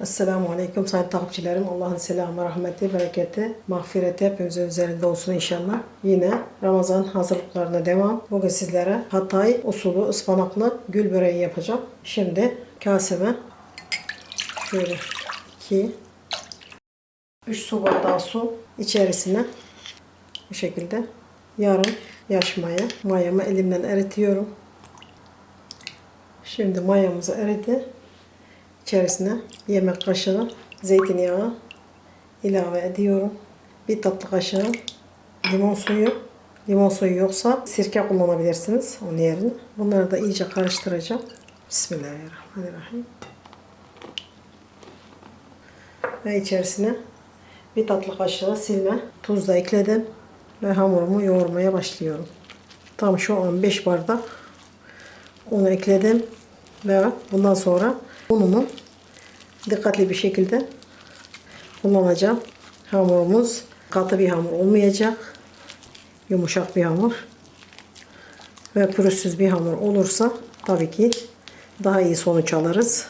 Esselamu Aleyküm sayın takipçilerim. Allah'ın selamı, rahmeti, bereketi, mağfireti hepimizin üzerinde olsun inşallah. Yine Ramazan hazırlıklarına devam. Bugün sizlere Hatay usulü ıspanaklı gül böreği yapacağım. Şimdi kaseme şöyle 2 3 su bardağı su içerisine bu şekilde yarım yaş maya. Mayamı elimden eritiyorum. Şimdi mayamızı eridi. İçerisine yemek kaşığı zeytinyağı ilave ediyorum. Bir tatlı kaşığı limon suyu. Limon suyu yoksa sirke kullanabilirsiniz onun yerine. Bunları da iyice karıştıracağım. Bismillahirrahmanirrahim. Ve içerisine bir tatlı kaşığı silme tuz da ekledim. Ve hamurumu yoğurmaya başlıyorum. Tam şu an 5 bardak unu ekledim. Ve bundan sonra unumu dikkatli bir şekilde kullanacağım. Hamurumuz katı bir hamur olmayacak. Yumuşak bir hamur. Ve pürüzsüz bir hamur olursa tabii ki daha iyi sonuç alırız.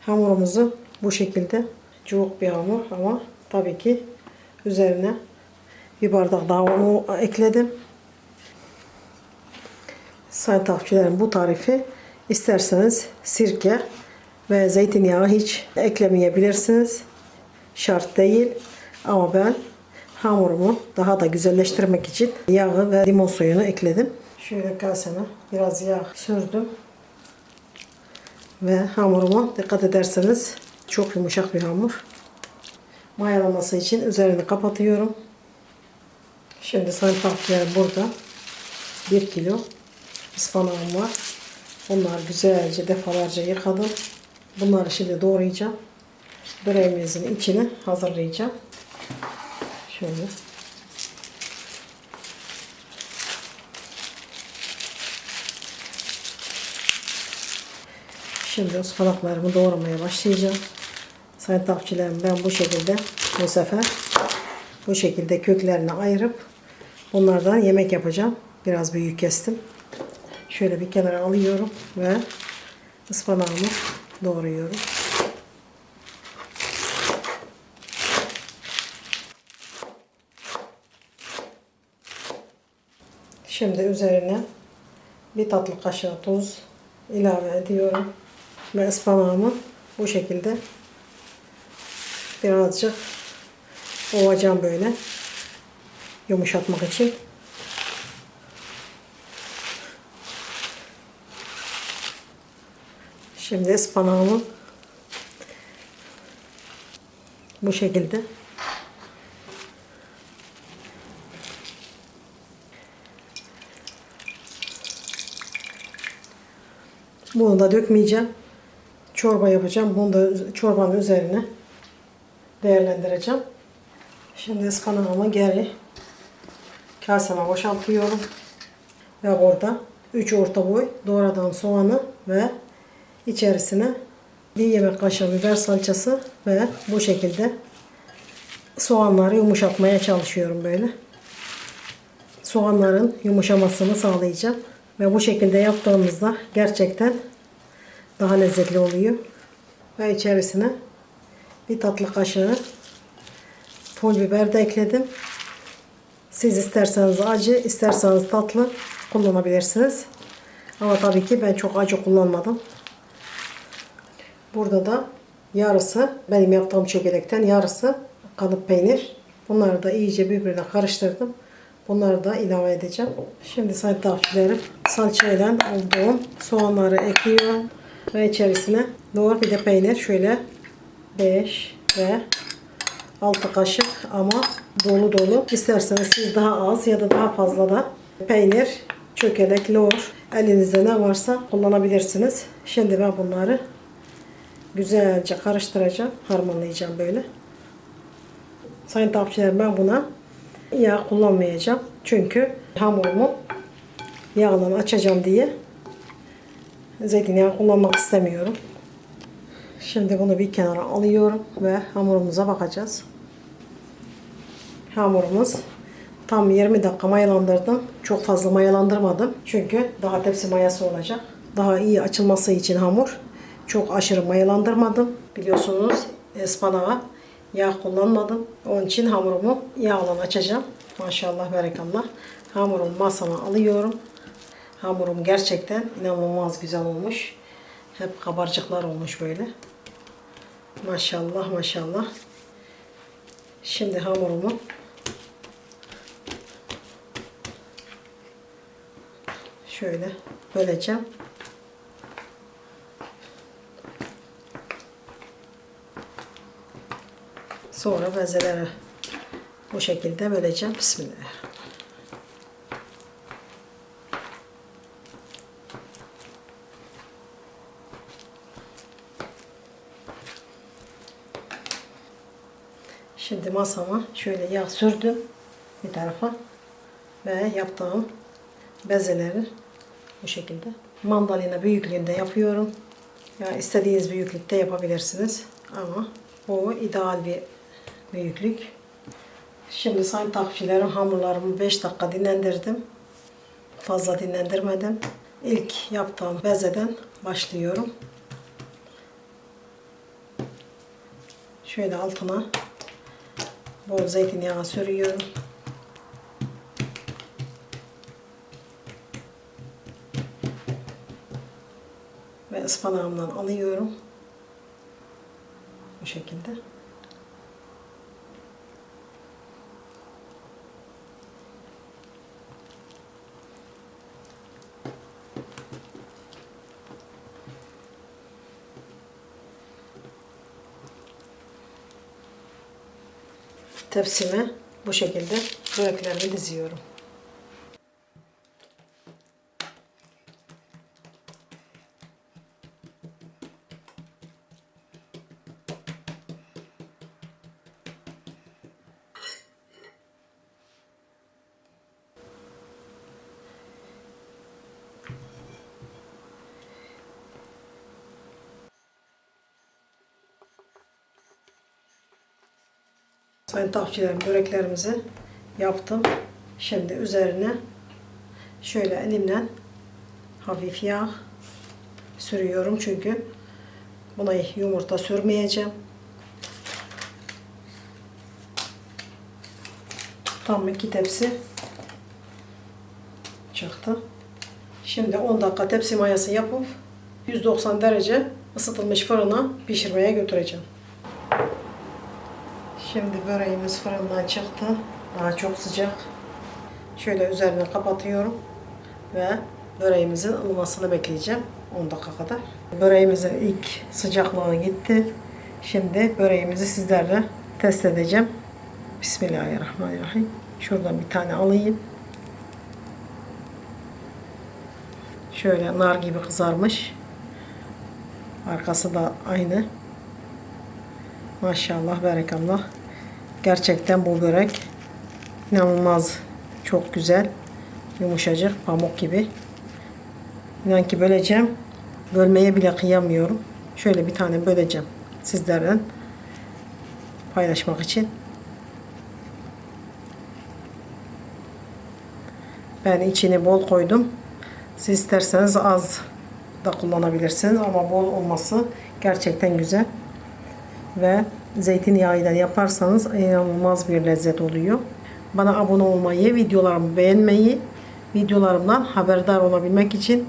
Hamurumuzu bu şekilde cıvık bir hamur ama tabii ki üzerine bir bardak daha unu ekledim. Sayın takipçilerim bu tarifi isterseniz sirke ve zeytinyağı hiç eklemeyebilirsiniz. Şart değil. Ama ben hamurumu daha da güzelleştirmek için yağı ve limon suyunu ekledim. Şöyle kaseme biraz yağ sürdüm. Ve hamurumu dikkat ederseniz çok yumuşak bir hamur. Mayalaması için üzerini kapatıyorum. Şimdi takipçilerim burada 1 kilo ıspanağım var. Bunlar güzelce defalarca yıkadım. Bunları şimdi doğrayacağım. Böreğimizin içini hazırlayacağım. Şöyle. Şimdi ıspanaklarımı doğramaya başlayacağım. Sayın takipçilerim ben bu şekilde bu sefer bu şekilde köklerini ayırıp bunlardan yemek yapacağım. Biraz büyük kestim. Şöyle bir kenara alıyorum ve ıspanağımı doğruyorum. Şimdi üzerine bir tatlı kaşığı tuz ilave ediyorum. Ve ıspanağımı bu şekilde birazcık ovacağım böyle yumuşatmak için. Şimdi ıspanağımı bu şekilde Bunu da dökmeyeceğim. Çorba yapacağım. Bunu da çorbanın üzerine değerlendireceğim. Şimdi ıspanağımı geri kaseme boşaltıyorum. Ve burada 3 orta boy doğradan soğanı ve içerisine bir yemek kaşığı biber salçası ve bu şekilde soğanları yumuşatmaya çalışıyorum böyle. Soğanların yumuşamasını sağlayacağım. Ve bu şekilde yaptığımızda gerçekten daha lezzetli oluyor. Ve içerisine bir tatlı kaşığı pul biber de ekledim. Siz isterseniz acı, isterseniz tatlı kullanabilirsiniz. Ama tabii ki ben çok acı kullanmadım. Burada da yarısı benim yaptığım çökelekten yarısı kalıp peynir. Bunları da iyice birbirine karıştırdım. Bunları da ilave edeceğim. Şimdi sayın takipçilerim salçayla olduğum soğanları ekliyorum. Ve içerisine doğru bir de peynir şöyle 5 ve 6 kaşık ama dolu dolu. İsterseniz siz daha az ya da daha fazla da peynir, çökelek, lor elinizde ne varsa kullanabilirsiniz. Şimdi ben bunları güzelce karıştıracağım. Harmanlayacağım böyle. Sayın takipçilerim ben buna yağ kullanmayacağım. Çünkü hamurumu yağla açacağım diye zeytinyağı kullanmak istemiyorum. Şimdi bunu bir kenara alıyorum ve hamurumuza bakacağız. Hamurumuz tam 20 dakika mayalandırdım. Çok fazla mayalandırmadım. Çünkü daha tepsi mayası olacak. Daha iyi açılması için hamur Çok aşırı mayalandırmadım. Biliyorsunuz ıspanağa yağ kullanmadım. Onun için hamurumu yağla açacağım. Maşallah berekallah. Hamurumu masama alıyorum. Hamurum gerçekten inanılmaz güzel olmuş. Hep kabarcıklar olmuş böyle. Maşallah maşallah. Şimdi hamurumu şöyle böleceğim. Sonra bezelere bu şekilde böleceğim. Bismillah. Şimdi masama şöyle yağ sürdüm bir tarafa ve yaptığım bezeleri bu şekilde mandalina büyüklüğünde yapıyorum. Ya istediğiniz büyüklükte yapabilirsiniz ama bu ideal bir büyüklük. Şimdi sayın takipçilerim hamurlarımı 5 dakika dinlendirdim. Fazla dinlendirmedim. İlk yaptığım bezeden başlıyorum. Şöyle altına bol zeytinyağı sürüyorum. Ve ıspanağımdan alıyorum. Bu şekilde. Tepsime bu şekilde böreklerimi diziyorum. Sayın takipçilerim böreklerimizi yaptım. Şimdi üzerine şöyle elimle hafif yağ sürüyorum çünkü buna yumurta sürmeyeceğim. Tam iki tepsi çıktı. Şimdi 10 dakika tepsi mayası yapıp 190 derece ısıtılmış fırına pişirmeye götüreceğim. Şimdi böreğimiz fırından çıktı. Daha çok sıcak. Şöyle üzerine kapatıyorum ve böreğimizin ılımasını bekleyeceğim 10 dakika kadar. Böreğimizin ilk sıcaklığı gitti. Şimdi böreğimizi sizlerle test edeceğim. Bismillahirrahmanirrahim. Şuradan bir tane alayım. Şöyle nar gibi kızarmış. Arkası da aynı. Maşallah, berekallah. Gerçekten bu börek inanılmaz çok güzel. Yumuşacık, pamuk gibi. İnan ki böleceğim. Bölmeye bile kıyamıyorum. Şöyle bir tane böleceğim. Sizlerle paylaşmak için. Ben içini bol koydum. Siz isterseniz az da kullanabilirsiniz ama bol olması gerçekten güzel ve zeytinyağıyla yaparsanız inanılmaz bir lezzet oluyor. Bana abone olmayı, videolarımı beğenmeyi, videolarımdan haberdar olabilmek için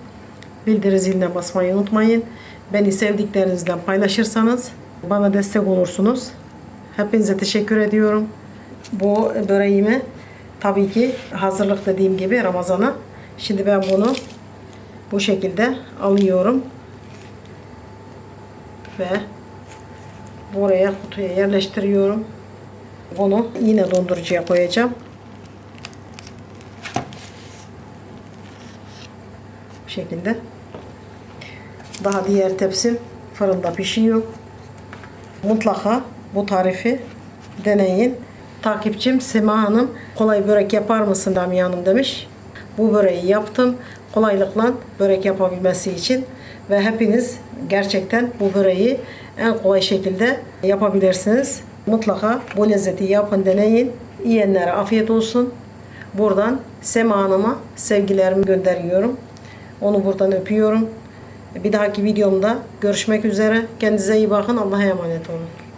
bildiri ziline basmayı unutmayın. Beni sevdiklerinizle paylaşırsanız bana destek olursunuz. Hepinize teşekkür ediyorum. Bu böreğimi tabii ki hazırlık dediğim gibi Ramazan'a. Şimdi ben bunu bu şekilde alıyorum. Ve buraya kutuya yerleştiriyorum. Bunu yine dondurucuya koyacağım. Bu şekilde. Daha diğer tepsim fırında pişiyor. Mutlaka bu tarifi deneyin. Takipçim Sema Hanım kolay börek yapar mısın Damiye Hanım demiş. Bu böreği yaptım. Kolaylıkla börek yapabilmesi için ve hepiniz gerçekten bu böreği en kolay şekilde yapabilirsiniz. Mutlaka bu lezzeti yapın, deneyin. Yiyenlere afiyet olsun. Buradan Sema Hanım'a sevgilerimi gönderiyorum. Onu buradan öpüyorum. Bir dahaki videomda görüşmek üzere. Kendinize iyi bakın. Allah'a emanet olun.